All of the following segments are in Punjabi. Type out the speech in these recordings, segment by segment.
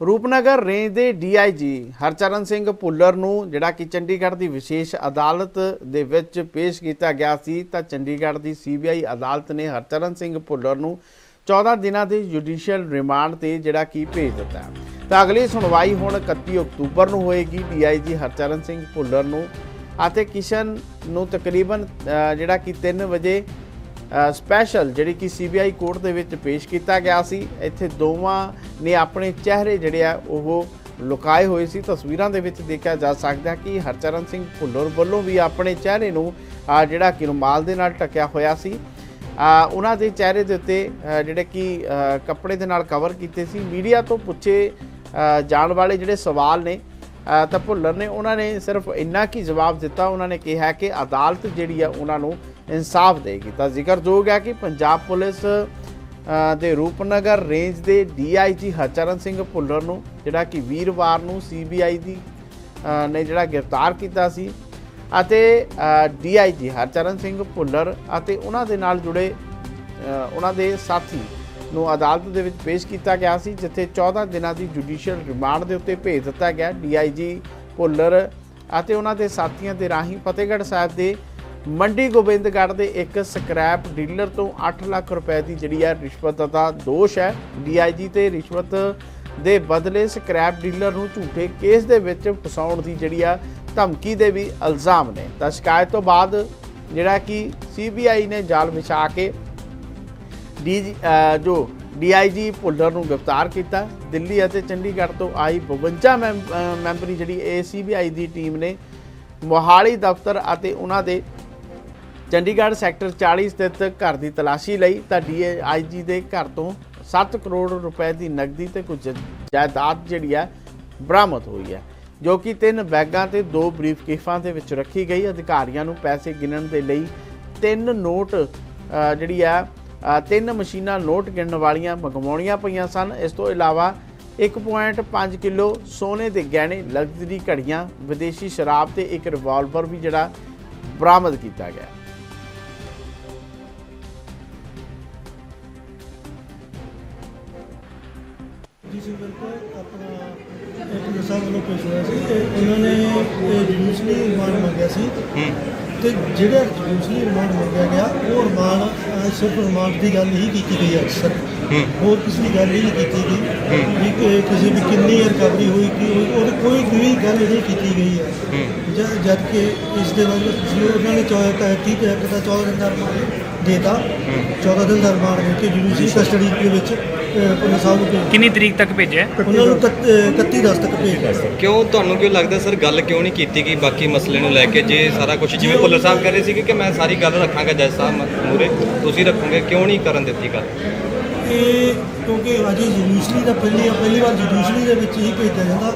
ਰੂਪਨਗਰ ਰੇਂਜ ਦੇ ਡੀਆਈਜੀ ਹਰਚਰਨ ਸਿੰਘ ਭੁੱਲਰ ਨੂੰ ਜਿਹੜਾ ਕਿ ਚੰਡੀਗੜ੍ਹ ਦੀ ਵਿਸ਼ੇਸ਼ ਅਦਾਲਤ ਦੇ ਵਿੱਚ ਪੇਸ਼ ਕੀਤਾ ਗਿਆ ਸੀ, ਤਾਂ ਚੰਡੀਗੜ੍ਹ ਦੀ ਸੀਬੀਆਈ ਅਦਾਲਤ ਨੇ ਹਰਚਰਨ ਸਿੰਘ ਭੁੱਲਰ ਨੂੰ 14 ਦਿਨਾਂ ਦੇ ਜੁਡੀਸ਼ੀਅਲ ਰਿਮਾਂਡ ਤੇ ਜਿਹੜਾ ਕਿ ਭੇਜ ਦਿੱਤਾ। ਤਾਂ ਅਗਲੀ ਸੁਣਵਾਈ ਹੁਣ 31 ਅਕਤੂਬਰ ਨੂੰ ਹੋਏਗੀ ਡੀਆਈਜੀ ਹਰਚਰਨ ਸਿੰਘ ਭੁੱਲਰ ਨੂੰ ਅਤੇ ਕਿਸ਼ਨ ਨੂੰ ਤਕਰੀਬਨ ਜਿਹੜਾ ਕਿ 3 ਵਜੇ ਸਪੈਸ਼ਲ ਜਿਹੜੀ ਕਿ ਸੀਬੀਆਈ ਕੋਰਟ ਦੇ ਵਿੱਚ ਪੇਸ਼ ਕੀਤਾ ਗਿਆ ਸੀ। ਇੱਥੇ ਦੋਵਾਂ ਨੇ ਆਪਣੇ ਚਿਹਰੇ ਜਿਹੜੇ ਆ, ਉਹ ਲੁਕਾਏ ਹੋਏ ਸੀ। ਤਸਵੀਰਾਂ ਦੇ ਵਿੱਚ ਦੇਖਿਆ ਜਾ ਸਕਦਾ ਕਿ ਹਰਚਰਨ ਸਿੰਘ ਭੁੱਲਰ ਵੱਲੋਂ ਵੀ ਆਪਣੇ ਚਿਹਰੇ ਨੂੰ ਜਿਹੜਾ ਕਿ ਰੁਮਾਲ ਦੇ ਨਾਲ ਢੱਕਿਆ ਹੋਇਆ ਸੀ। ਉਹਨਾਂ ਦੇ ਚਿਹਰੇ ਦੇ ਉੱਤੇ ਜਿਹੜੇ ਕਿ ਕੱਪੜੇ ਦੇ ਨਾਲ ਕਵਰ ਕੀਤੇ ਸੀ। ਮੀਡੀਆ ਤੋਂ ਪੁੱਛੇ ਜਾਣ ਵਾਲੇ ਜਿਹੜੇ ਸਵਾਲ ਨੇ ਤਾਂ ਭੁੱਲਰ ਨੇ ਉਹਨਾਂ ਨੇ ਸਿਰਫ ਇੰਨਾ ਕੀ ਜਵਾਬ ਦਿੱਤਾ। ਉਹਨਾਂ ਨੇ ਕਿਹਾ ਕਿ ਅਦਾਲਤ ਜਿਹੜੀ ਆ, ਉਹਨਾਂ ਨੂੰ ਇਨਸਾਫ ਦੇਗੀ। ਤਾਂ ਜ਼ਿਕਰਯੋਗ ਹੈ ਕਿ ਪੰਜਾਬ ਪੁਲਿਸ ਦੇ ਰੂਪਨਗਰ ਰੇਂਜ ਦੇ ਡੀਆਈਜੀ ਹਰਚਰਨ ਸਿੰਘ ਭੁੱਲਰ ਨੂੰ, ਜਿਹੜਾ ਕਿ ਵੀਰਵਾਰ ਨੂੰ ਸੀਬੀਆਈ ਦੀ ਨੇ ਜਿਹੜਾ ਗ੍ਰਿਫਤਾਰ ਕੀਤਾ ਸੀ ਅਤੇ ਡੀਆਈਜੀ ਹਰਚਰਨ ਸਿੰਘ ਭੁੱਲਰ ਅਤੇ ਉਹਨਾਂ ਦੇ ਨਾਲ ਜੁੜੇ ਉਹਨਾਂ ਦੇ ਸਾਥੀ ਨੂੰ ਅਦਾਲਤ ਦੇ ਵਿੱਚ ਪੇਸ਼ ਕੀਤਾ ਗਿਆ ਸੀ, ਜਿੱਥੇ 14 ਦਿਨਾਂ ਦੀ ਜੁਡੀਸ਼ੀਅਲ ਰਿਮਾਂਡ ਦੇ ਉੱਤੇ ਭੇਜ ਦਿੱਤਾ ਗਿਆ। ਡੀਆਈਜੀ ਭੁੱਲਰ ਅਤੇ ਉਹਨਾਂ ਦੇ ਸਾਥੀਆਂ ਦੇ ਰਾਹੀਂ ਫਤਿਹਗੜ੍ਹ ਸਾਹਿਬ ਦੇ ਮੰਡੀ ਗੋਬਿੰਦਗੜ੍ਹ ਦੇ ਇੱਕ ਸਕ੍ਰੈਪ ਡੀਲਰ ਤੋਂ 8 ਲੱਖ ਰੁਪਏ ਦੀ ਜਿਹੜੀ ਹੈ ਰਿਸ਼ਵਤ ਦਾ ਦੋਸ਼ ਹੈ। ਡੀਆਈਜੀ ਤੇ ਰਿਸ਼ਵਤ ਦੇ ਬਦਲੇ ਸਕ੍ਰੈਪ ਡੀਲਰ ਨੂੰ ਝੂਠੇ ਕੇਸ ਦੇ ਵਿੱਚ ਫਸਾਉਣ ਦੀ ਜਿਹੜੀ ਆ ਧਮਕੀ ਦੇ ਵੀ ਇਲਜ਼ਾਮ ਨੇ। ਤਾਂ ਸ਼ਿਕਾਇਤ ਤੋਂ ਬਾਅਦ ਜਿਹੜਾ ਕਿ ਸੀਬੀਆਈ ਨੇ ਜਾਲ ਵਿਛਾ ਕੇ ਡੀ ਜੋ ਡੀਆਈਜੀ ਭੁੱਲਰ ਨੂੰ ਗ੍ਰਿਫਤਾਰ ਕੀਤਾ। ਦਿੱਲੀ ਅਤੇ ਚੰਡੀਗੜ੍ਹ ਤੋਂ ਆਈ 52 ਮੈਂਬ- ਮੈਂਬਰੀ ਜਿਹੜੀ ਇਹ ਸੀਬੀਆਈ ਦੀ ਟੀਮ ਨੇ, ਮੋਹਾਲੀ ਦਫ਼ਤਰ ਅਤੇ ਉਹਨਾਂ ਦੇ ਚੰਡੀਗੜ੍ਹ ਸੈਕਟਰ 40 ਸਥਿਤ ਘਰ ਦੀ ਤਲਾਸ਼ੀ ਲਈ ਤਾਂ ਡੀਆਈਜੀ ਦੇ ਘਰ ਤੋਂ 7 ਕਰੋੜ ਰੁਪਏ ਦੀ ਨਕਦੀ ਤੇ ਕੁਝ ਜਾਇਦਾਦ ਜਿਹੜੀ ਹੈ, ਬਰਾਮਦ ਹੋਈ ਹੈ, ਜੋ ਕਿ ਤਿੰਨ ਬੈਗਾਂ ਤੇ ਦੋ ਬਰੀਫਕੇਸਾਂ ਦੇ ਵਿੱਚ ਰੱਖੀ ਗਈ। ਅਧਿਕਾਰੀਆਂ ਨੂੰ ਪੈਸੇ ਗਿਣਨ ਦੇ ਲਈ ਤਿੰਨ ਨੋਟ ਜਿਹੜੀ ਆ ਤਿੰਨ ਮਸ਼ੀਨਾਂ ਨੋਟ ਗਿਣਨ ਵਾਲੀਆਂ ਮੰਗਵਾਉਣੀਆਂ ਪਈਆਂ ਸਨ। ਇਸ ਤੋਂ ਇਲਾਵਾ 1.5 ਕਿਲੋ ਸੋਨੇ ਦੇ ਗਹਿਣੇ, ਲਗਜ਼ਰੀ ਘੜੀਆਂ, ਵਿਦੇਸ਼ੀ ਸ਼ਰਾਬ ਤੇ ਇੱਕ ਰਿਵਾਲਵਰ ਵੀ ਜਿਹੜਾ ਬਰਾਮਦ ਕੀਤਾ ਗਿਆ। ਜੀ ਸੀ ਬਿਲਕੁਲ ਆਪਣਾ ਇੱਕ ਨਸ਼ਾ ਵੱਲੋਂ ਪੇਸ਼ ਹੋਇਆ ਸੀ ਤੇ ਉਹਨਾਂ ਨੇ ਜੁਡੀਸ਼ਲੀ ਰਿਮਾਂਡ ਮੰਗਿਆ ਸੀ। ਤੇ ਜਿਹੜਾ ਜੁਡੀਸ਼ਲੀ ਰਿਮਾਂਡ ਮੰਗਿਆ ਗਿਆ ਉਹ ਰਿਮਾਂਡ ਸਿਰਫ ਰਿਮਾਂਡ ਦੀ ਗੱਲ ਹੀ ਕੀਤੀ ਗਈ ਹੈ ਸਰ। ਹੋਰ ਕਿਸੇ ਦੀ ਗੱਲ ਨਹੀਂ ਕੀਤੀ ਗਈ। ਵੀ ਕਿ ਕਿਸੇ ਦੀ ਕਿੰਨੀ ਰਿਕਵਰੀ ਹੋਈ ਕੀ ਹੋਈ ਉਹਦੀ ਕੋਈ ਵੀ ਗੱਲ ਨਹੀਂ ਕੀਤੀ ਗਈ ਹੈ। ਜਦ ਜਦ ਕਿ ਇਸ ਦੇ ਵੱਲ ਜੀ ਉਹਨਾਂ ਨੇ ਚੌਦਾਂ ਤਾਂ ਠੀਕ ਹੈ ਕਿ 14 ਦਿਨ ਦਾ ਦੇਤਾ। 14 ਦਿਨ ਦਾ ਰਿਮਾਂਡ ਦੇ ਕੇ ਜੁਡੀਸ਼ਲੀ ਕਸਟਡੀ ਦੇ ਵਿੱਚ ਪੁਲਿਸ ਸਾਹਿਬ ਨੂੰ ਭੇਜ ਕਿੰਨੀ ਤਰੀਕ ਤੱਕ ਭੇਜਿਆ? ਉਹਨਾਂ ਨੂੰ 31 ਦਸ ਤੱਕ ਭੇਜ ਦਿੱਤਾ ਕਿਉਂ ਤੁਹਾਨੂੰ ਕਿਉਂ ਲੱਗਦਾ ਸਰ ਗੱਲ ਕਿਉਂ ਨਹੀਂ ਕੀਤੀ ਗਈ ਬਾਕੀ ਮਸਲੇ ਨੂੰ ਲੈ ਕੇ ਜੇ ਸਾਰਾ ਕੁਝ ਜਿਵੇਂ ਭੁੱਲਰ ਸਾਹਿਬ ਕਹਿ ਰਹੇ ਸੀ ਕਿ ਮੈਂ ਸਾਰੀ ਗੱਲ ਰੱਖਾਂਗਾ ਜੱਜ ਸਾਹਿਬ ਮੂਰੇ ਤੁਸੀਂ ਰੱਖੋਗੇ ਕਿਉਂ ਨਹੀਂ ਕਰਨ ਦਿੱਤੀ ਗੱਲ? ਇਹ ਕਿਉਂਕਿ ਅਜੇ ਜੁਡੀਸ਼ਰੀ ਦਾ ਪਹਿਲੀ ਪਹਿਲੀ ਵਾਰ ਜੁਡੀਸ਼ਰੀ ਦੇ ਵਿੱਚ ਹੀ ਭੇਜਿਆ ਜਾਂਦਾ।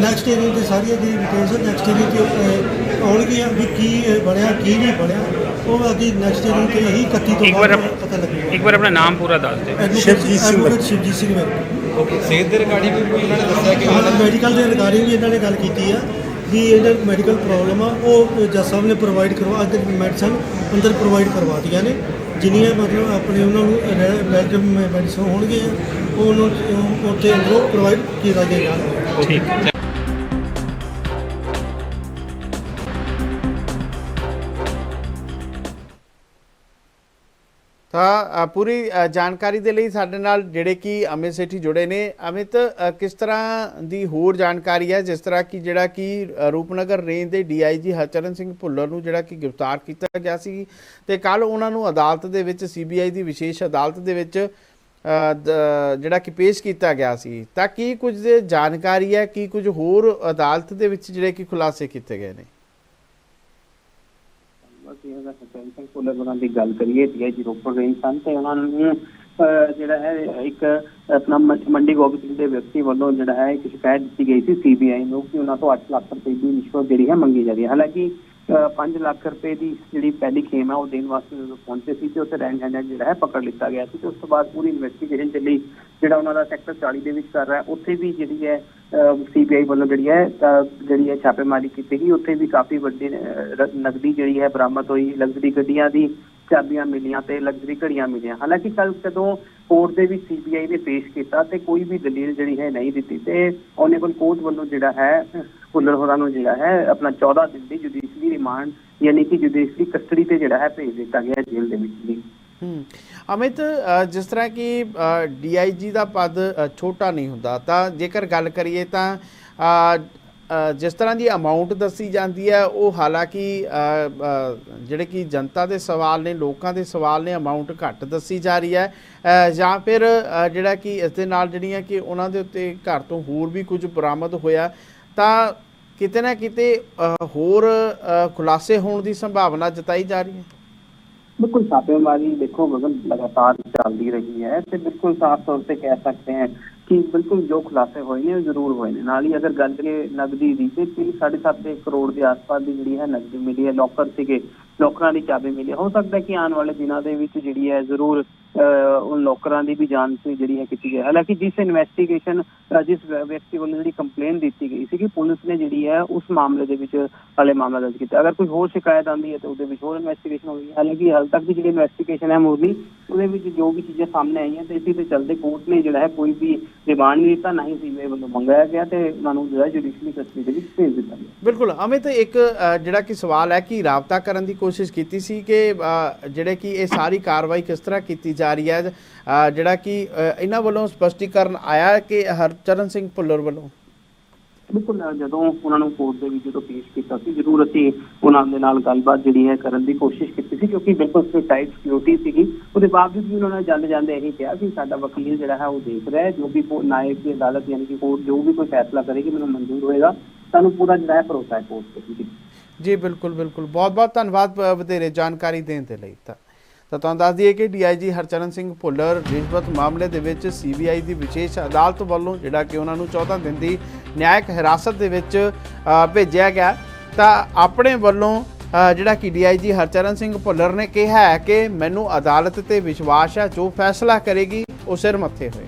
ਨੈਕਸਟ ਏਰੀਆ ਤੇ ਸਾਰੀਆਂ ਦੀ ਡਿਟੇਲਸ ਨੈਕਸਟ ਏਰੀਆ ਤੇ ਅਹ, ਆਉਣਗੀਆਂ ਵੀ ਕੀ ਇਹ ਬਣਿਆ ਕੀ ਨਹੀਂ ਬਣਿਆ। ਉਹ ਅੱਗੇ ਨੈਕਸਟ ਤੇ ਹੀ 31 ਤੋਂ ਇੱਕ ਵਾਰ ਬਾਅਦ ਪਤਾ ਲੱਗੇਗਾ। ਇੱਕ ਵਾਰ ਆਪਣਾ ਨਾਮ ਪੂਰਾ ਦੱਸ ਦਿਓ। ਸ਼ਿਵਜੀਤ ਸਿੰਘ ਐਡਵੋਕੇਟ ਸ਼ਿਵਜੀਤ ਸਿੰਘ ਵਰਕ ਓਕੇ ਸਿਹਤ ਦੇ ਰਿਗਾਰਡਿੰਗ ਵੀ ਕੋਈ ਉਹਨਾਂ ਨੇ ਦੱਸਿਆ ਕਿ ਉਹਨਾਂ ਨੇ ਮੈਡੀਕਲ ਦੇ ਰਿਗਾਰਡਿੰਗ ਵੀ ਇਹਨਾਂ ਨੇ ਗੱਲ ਕੀਤੀ ਆ ਵੀ ਇਹਨਾਂ ਮੈਡੀਕਲ ਪ੍ਰੋਬਲਮ ਆ ਉਹ ਜੱਜ ਸਾਹਿਬ ਨੇ ਪ੍ਰੋਵਾਈਡ ਕਰਵਾ ਅੰਦਰ ਮੈਡੀਸਨ ਅੰਦਰ ਪ੍ਰੋਵਾਈਡ ਕਰਵਾਤੀਆਂ ਨੇ। ਜਿੰਨੀਆਂ ਮਤਲਬ ਆਪਣੇ ਉਹਨਾਂ ਨੂੰ ਮੈਡੀਸਨ ਹੋਣਗੇ ਉਹ ਉਹਨੂੰ ਉਹ ਉੱਥੇ ਅੰਦਰੋਂ ਪ੍ਰੋਵਾਈਡ ਕੀਤਾ ਜਾਏਗਾ ਠੀਕ। ਤਾਂ ਪੂਰੀ ਜਾਣਕਾਰੀ ਦੇ ਲਈ ਸਾਡੇ ਨਾਲ ਜਿਹੜੇ ਕਿ ਅਮਿਤ ਸੇਠੀ ਜੁੜੇ ਨੇ। ਅਮਿਤ ਕਿਸ ਤਰ੍ਹਾਂ ਦੀ ਹੋਰ ਜਾਣਕਾਰੀ ਹੈ? ਜਿਸ ਤਰ੍ਹਾਂ ਕਿ ਜਿਹੜਾ ਕਿ ਰੂਪਨਗਰ ਰੇਂਜ ਦੇ ਡੀਆਈਜੀ ਹਰਚਰਨ ਸਿੰਘ ਭੁੱਲਰ ਨੂੰ ਜਿਹੜਾ ਕਿ ਗ੍ਰਿਫਤਾਰ ਕੀਤਾ ਗਿਆ ਸੀ ਤੇ ਕੱਲ ਉਹਨਾਂ ਨੂੰ ਅਦਾਲਤ ਦੇ ਵਿੱਚ, ਸੀਬੀਆਈ ਦੀ ਵਿਸ਼ੇਸ਼ ਅਦਾਲਤ ਦੇ ਵਿੱਚ ਜਿਹੜਾ ਕਿ ਪੇਸ਼ ਕੀਤਾ ਗਿਆ ਸੀ। ਤਾਂ ਕੀ ਕੁਝ ਜਾਣਕਾਰੀ ਹੈ? ਕੀ ਕੁਝ ਹੋਰ ਅਦਾਲਤ ਦੇ ਵਿੱਚ ਜਿਹੜੇ ਕਿ ਖੁਲਾਸੇ ਕੀਤੇ ਗਏ ਨੇ? ਅਸੀਂ ਇਹਦਾ ਸਤਿੰਦਰ ਸਿੰਘ ਭੁੱਲਰ ਦੀ ਗੱਲ ਕਰੀਏ ਡੀਆਈਜੀ ਰੋਪੜ ਰੇਂਜ ਸਨ ਤੇ ਉਹਨਾਂ ਨੂੰ ਅਹ, ਜਿਹੜਾ ਹੈ ਇੱਕ ਆਪਣਾ ਮੰਡੀ ਗੋਬਿੰਦ ਸਿੰਘ ਦੇ ਵਿਅਕਤੀ ਵੱਲੋਂ ਜਿਹੜਾ ਹੈ ਇੱਕ ਸ਼ਿਕਾਇਤ ਦਿੱਤੀ ਗਈ ਸੀ ਸੀਬੀਆਈ ਨੂੰ ਕਿ ਉਹਨਾਂ ਤੋਂ 8 ਲੱਖ ਰੁਪਏ ਦੀ ਰਿਸ਼ਵਤ ਜਿਹੜੀ ਹੈ ਮੰਗੀ ਜਾ ਰਹੀ ਹੈ। ਹਾਲਾਂਕਿ 5 ਲੱਖ ਰੁਪਏ ਦੀ ਜਿਹੜੀ ਪਹਿਲੀ ਖੇਮ ਹੈ ਉਹ ਦੇਣ ਵਾਸਤੇ ਜਦੋਂ ਪਹੁੰਚੇ ਸੀ ਤੇ ਉੱਥੇ ਰੈਂਡ ਹੈਂਡਰ ਜਿਹੜਾ ਹੈ ਪਕੜ ਲਿੱਤਾ ਗਿਆ ਸੀ ਤੇ ਉਸ ਤੋਂ ਬਾਅਦ ਪੂਰੀ ਇਨਵੈਸਟੀਗੇਸ਼ਨ ਚੱਲੀ। ਜਿਹੜਾ ਉਹਨਾਂ ਦਾ ਸੈਕਟਰ 40 ਦੇ ਵਿੱਚ ਕਰ ਰਿਹਾ ਉੱਥੇ ਵੀ ਜਿਹੜੀ ਹੈ ਸੀਬੀਆਈ ਵੱਲੋਂ ਜਿਹੜੀ ਹੈ ਜਿਹੜੀ ਹੈ ਛਾਪੇਮਾਰੀ ਕੀਤੀ ਗਈ। ਉੱਥੇ ਵੀ ਕਾਫੀ ਵੱਡੀ ਅਹ, ਨਕਦੀ ਜਿਹੜੀ ਹੈ ਬਰਾਮਦ ਹੋਈ। ਲਗਜ਼ਰੀ ਗੱਡੀਆਂ ਦੀ ਚਾਬੀਆਂ ਮਿਲੀਆਂ ਤੇ ਲਗਜ਼ਰੀ ਘੜੀਆਂ ਮਿਲੀਆਂ। ਹਾਲਾਂਕਿ ਕੱਲ ਜਦੋਂ ਕੋਰਟ ਦੇ ਵਿੱਚ ਸੀਬੀਆਈ ਨੇ ਪੇਸ਼ ਕੀਤਾ ਤੇ ਕੋਈ ਵੀ ਦਲੀਲ ਜਿਹੜੀ ਹੈ ਨਹੀਂ ਦਿੱਤੀ ਤੇ ਉਹਨੇ ਕੋਰਟ ਵੱਲੋਂ ਜਿਹੜਾ ਹੈ ਭੁੱਲਰ ਹੋਰਾਂ ਨੂੰ ਜਿਹੜਾ ਹੈ ਆਪਣਾ 14 ਦਿਨ ਦੀ ਜੁਡੀਸ਼ਰੀ ਰਿਮਾਂਡ ਯਾਨੀ ਕਿ ਜੁਡੀਸ਼ਰੀ ਕਸਟਡੀ ਤੇ ਜਿਹੜਾ ਹੈ ਭੇਜ ਦਿੱਤਾ ਗਿਆ ਜੇਲ੍ਹ ਦੇ ਵਿੱਚ ਜੀ ਅਮਿਤ ਜਿਸ ਤਰ੍ਹਾਂ ਕਿ ਡੀਆਈਜੀ ਦਾ ਪਦ ਛੋਟਾ ਨਹੀਂ ਹੁੰਦਾ, ਤਾਂ ਜੇਕਰ ਗੱਲ ਕਰੀਏ ਤਾਂ ਜਿਸ ਤਰ੍ਹਾਂ ਦੀ ਅਮਾਉਂਟ ਦੱਸੀ ਜਾਂਦੀ ਹੈ, ਉਹ ਹਾਲਾਂਕਿ ਜਿਹੜੇ ਕਿ ਜਨਤਾ ਦੇ ਸਵਾਲ ਨੇ, ਲੋਕਾਂ ਦੇ ਸਵਾਲ ਨੇ ਅਮਾਉਂਟ ਘੱਟ ਦੱਸੀ ਜਾ ਰਹੀ ਹੈ। ਜਾਂ ਫਿਰ ਜਿਹੜਾ ਕਿ ਇਸ ਦੇ ਨਾਲ ਜਿਹੜੀਆਂ ਕਿ ਉਹਨਾਂ ਦੇ ਉੱਤੇ ਘਰ ਤੋਂ ਹੋਰ ਵੀ ਕੁਝ ਬਰਾਮਦ ਹੋਇਆ, ਤਾਂ ਕਿਤੇ ਨਾ ਕਿਤੇ ਹੋਰ ਖੁਲਾਸੇ ਹੋਣ ਦੀ ਸੰਭਾਵਨਾ ਜਤਾਈ ਜਾ ਰਹੀ ਹੈ। ਬਿਲਕੁਲ ਛਾਪੇਮਾਰੀ ਦੇਖੋ ਗਗਨ ਲਗਾਤਾਰ ਚੱਲਦੀ ਰਹੀ ਹੈ ਤੇ ਬਿਲਕੁਲ ਸਾਫ਼ ਤੌਰ ਤੇ ਕਹਿ ਸਕਦੇ ਹਾਂ ਕਿ ਬਿਲਕੁਲ ਜੋ ਖੁਲਾਸੇ ਹੋਏ ਨੇ ਉਹ ਜ਼ਰੂਰ ਹੋਏ ਨੇ। ਨਾਲ ਹੀ ਅਗਰ ਗੱਲ ਕਰੀਏ ਨਗਦੀ ਦੀ ਤੇ 3.5 ਕਰੋੜ ਦੇ ਆਸ-ਪਾਸ ਦੀ ਜਿਹੜੀ ਹੈ ਨਗਦੀ ਮਿਲੀ ਹੈ ਲੋਕਰ ਸੀਗੇ ਲੋਕਰਾਂ ਦੀ ਚਾਬੀ ਮਿਲੀ ਹੋ। ਸਕਦਾ ਕਿ ਆਉਣ ਵਾਲੇ ਦਿਨਾਂ ਦੇ ਵਿੱਚ ਜਿਹੜੀ ਹੈ ਜ਼ਰੂਰ ਅਹ, ਉਹ ਦੀ ਵੀ ਜਾਂਚ ਜਿਹੜੀ ਹੈ ਕੀਤੀ ਜਾਏ ਹਾਲਾਂਕਿ ਜਿਸ ਇਨਵੈਸਟੀਗੇਸ਼ਨ ਜਿਸ ਵਿਅਕਤੀ ਵੱਲੋਂ ਜਿਹੜੀ ਕੰਪਲੇਨ ਦਿੱਤੀ ਗਈ ਸੀ ਕਿ ਪੁਲਿਸ ਨੇ ਜਿਹੜੀ ਹੈ ਉਸ ਮਾਮਲੇ ਦੇ ਵਿੱਚ ਹਾਲੇ ਮਾਮਲਾ ਦਰਜ ਕੀਤਾ। ਅਗਰ ਕੋਈ ਹੋਰ ਸ਼ਿਕਾਇਤ ਆਉਂਦੀ ਹੈ ਤਾਂ ਉਹਦੇ ਵਿੱਚ ਹੋਰ ਇਨਵੈਸਟੀਗੇਸ਼ਨ ਹੋਵੇਗੀ। ਹਾਲਾਂਕਿ ਹਾਲ ਤੱਕ ਦੀ ਜਿਹੜੀ ਇਨਵੈਸਟੀਗੇਸ਼ਨ ਹੈ ਮੁਰਲੀ ਉਹਦੇ ਵਿੱਚ ਜੋ ਵੀ ਚੀਜ਼ਾਂ ਸਾਹਮਣੇ ਆਈਆਂ ਤੇ ਇਸੇ ਤੇ ਚੱਲਦੇ ਕੋਰਟ ਨੇ ਜਿਹੜਾ ਹੈ ਕੋਈ ਵੀ ਰਿਮਾਂਡ ਨਹੀਂ ਦਿੱਤਾ ਨਾ ਹੀ ਸੀਬੀਆਈ ਵੱਲੋਂ ਮੰਗਾਇਆ ਗਿਆ ਤੇ ਉਹਨਾਂ ਨੂੰ ਜਿਹੜਾ ਜੁਡੀਸ਼ਰੀ ਕਸਟਡੀ ਦੇ ਵਿੱਚ ਭੇਜ ਦਿੱਤਾ ਗਿਆ। ਬਿਲਕੁਲ ਅਮਿਤ ਇੱਕ ਜਿਹੜਾ ਕਿ ਸਵਾਲ ਹੈ ਕਿ ਰਾਬਤਾ ਕਰਨ ਦੀ ਕੋਸ਼ਿਸ਼ ਕੀਤੀ ਸੀ ਕਿ ਜਿਹੜੇ ਕਿ ਇਹ ਸਾਰੀ ਕਾਰਵਾਈ ਕਿਸ ਤਰ੍ਹਾਂ ਕੀਤੀ ਜਾ ਰਹੀ ਹੈ ਜਿਹੜਾ ਕਿ ਇਹਨਾਂ ਵੱਲੋਂ ਸਪਸ਼ਟੀਕਰਨ ਆਇਆ ਕਿ ਹਰਚਰਨ ਸਿੰਘ ਭੁੱਲਰ ਵੱਲੋਂ? ਬਿਲਕੁਲ ਜਦੋਂ ਉਹਨਾਂ ਨੂੰ ਕੋਰਟ ਦੇ ਵਿੱਚ ਜਦੋਂ ਪੇਸ਼ ਕੀਤਾ ਸੀ ਜ਼ਰੂਰ ਅਸੀਂ ਉਹਨਾਂ ਦੇ ਨਾਲ ਗੱਲਬਾਤ ਜਿਹੜੀ ਹੈ ਕਰਨ ਦੀ ਕੋਸ਼ਿਸ਼ ਕੀਤੀ ਸੀ ਕਿਉਂਕਿ ਬਿਲਕੁਲ ਟਾਈਟ ਸਿਕਿਉਰਿਟੀ ਸੀਗੀ। ਉਹਦੇ ਬਾਵਜੂਦ ਵੀ ਉਹਨਾਂ ਨੇ ਜਾਂਦੇ ਜਾਂਦੇ ਇਹੀ ਕਿਹਾ ਕਿ ਸਾਡਾ ਵਕੀਲ ਜਿਹੜਾ ਹੈ ਉਹ ਦੇਖ ਰਿਹਾ ਹੈ ਜੋ ਵੀ ਕੋ- ਨਾਇਬ ਦੀ ਅਦਾਲਤ ਯਾਨੀ ਕਿ ਕੋਰਟ ਜੋ ਵੀ ਕੋਈ ਫੈਸਲਾ ਕਰੇਗੀ ਮੈਨੂੰ ਮਨਜ਼ੂਰ ਹੋਏਗਾ। ਸਾਨੂੰ ਪੂਰਾ ਜਿਹੜਾ ਹੈ ਭਰੋਸਾ ਹੈ ਕੋਰਟ ਤੇ ਜੀ ਜੀ ਬਿਲਕੁਲ ਬਿਲਕੁਲ। ਬਹੁਤ ਬਹੁਤ ਧੰਨਵਾਦ ਵਧੇਰੇ ਜਾਣਕਾਰੀ ਦੇਣ ਦੇ ਲਈ। ਤਾਂ ਤਾਂ ਤੁਹਾਨੂੰ ਦੱਸ ਦਈਏ ਕਿ ਡੀਆਈਜੀ ਹਰਚਰਨ ਸਿੰਘ ਭੁੱਲਰ ਰਿਸ਼ਵਤ ਮਾਮਲੇ ਦੇ ਵਿੱਚ ਸੀਬੀਆਈ ਦੀ ਵਿਸ਼ੇਸ਼ ਅਦਾਲਤ ਵੱਲੋਂ ਜਿਹੜਾ ਕਿ ਉਹਨਾਂ ਨੂੰ 14 ਦਿਨ ਦੀ ਨਿਆਇਕ ਹਿਰਾਸਤ ਦੇ ਵਿੱਚ ਭੇਜਿਆ ਗਿਆ। ਤਾਂ ਆਪਣੇ ਵੱਲੋਂ ਜਿਹੜਾ ਕਿ ਡੀਆਈਜੀ ਹਰਚਰਨ ਸਿੰਘ ਭੁੱਲਰ ਨੇ ਕਿਹਾ ਹੈ ਕਿ ਮੈਨੂੰ ਅਦਾਲਤ ਤੇ ਵਿਸ਼ਵਾਸ ਹੈ, ਜੋ ਫੈਸਲਾ ਕਰੇਗੀ, ਉਹ ਸਿਰ ਮੱਥੇ ਹੋਏ।